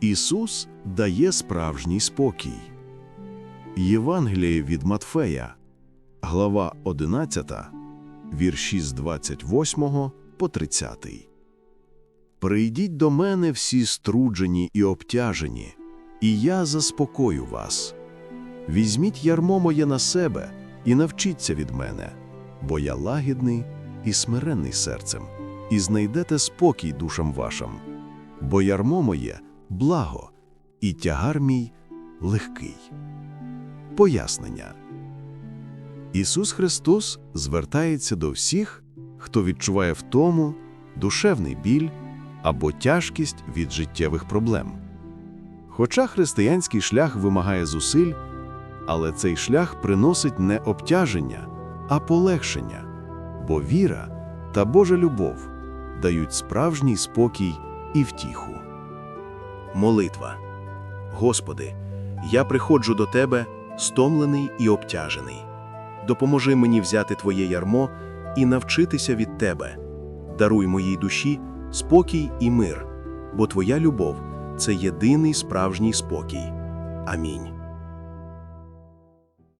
Ісус дає справжній спокій. Євангеліє від Матфея, глава 11, вірші з 28 по 30. Прийдіть до мене всі струджені і обтяжені, і я заспокою вас. Візьміть ярмо моє на себе і навчіться від мене, бо я лагідний і смиренний серцем, і знайдете спокій душам вашим, бо ярмо моє благо, і тягар мій легкий. Пояснення Ісус Христос звертається до всіх, хто відчуває втому, душевний біль або тяжкість від життєвих проблем. Хоча християнський шлях вимагає зусиль, але цей шлях приносить не обтяження, а полегшення, бо віра та Божа любов дають справжній спокій і втіху. Молитва. Господи, я приходжу до Тебе, стомлений і обтяжений. Допоможи мені взяти Твоє ярмо і навчитися від Тебе. Даруй моїй душі спокій і мир, бо Твоя любов це єдиний справжній спокій. Амінь.